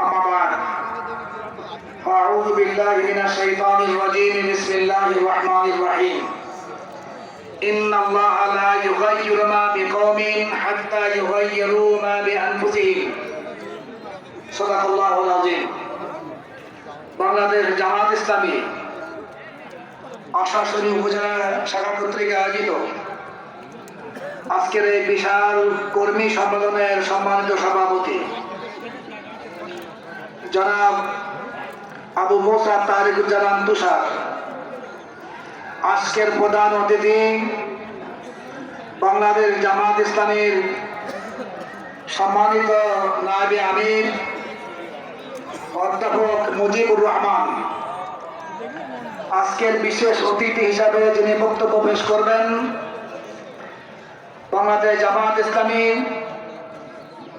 أما بعد أعوذ بالله من الشيطان الرجيم بسم الله الرحمن الرحيم إن الله لا يغير ما بقوم حتى يغيروا ما بأنفسهم صدق الله العظيم বাংলাদেশ জামাত ইসলামী আশাশুনি উপজেলা শাখা কর্তৃক আয়োজিত আজকের এই বিশাল কর্মী সম্মেলনের সম্মানিত সভাপতি জনাব আবু মোসা তারিকুজ্জামান তুষার। আজকের প্রধান অতিথি বাংলাদেশ জামাত ইসলামীর সম্মানিত নায়বে আমির অধ্যাপক মুজিবুর রহমান। আজকের বিশেষ অতিথি হিসাবে যিনি বক্তব্য পেশ করবেন, বাংলাদেশ জামাত ইসলামী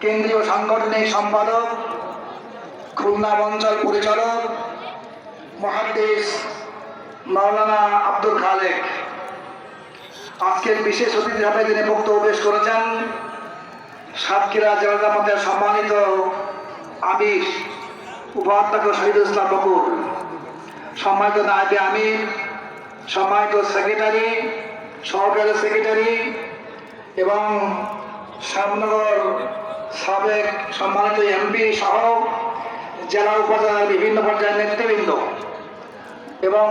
কেন্দ্রীয় সাংগঠনিক সম্পাদক খুলনা অঞ্চল পরিচালক মহাদেশ মাওলানা আব্দুল খালেক। আজকের বিশেষ অতিথি হিসাবে যিনি বক্তব্য পেশ করেছেন সাতক্ষীরা জেলা জামাতের সম্মানিত আমির উপাধ্যক্ষ শহীদ ইসলাম বকুর সম্মানিত নায়বে আমির, সম্মানিত সেক্রেটারি, সহকারী সেক্রেটারি এবং শ্যামনগর সাবেক সম্মানিত এমপি সহ জেলা উপজেলার বিভিন্ন পর্যায়ের নেতৃবৃন্দ এবং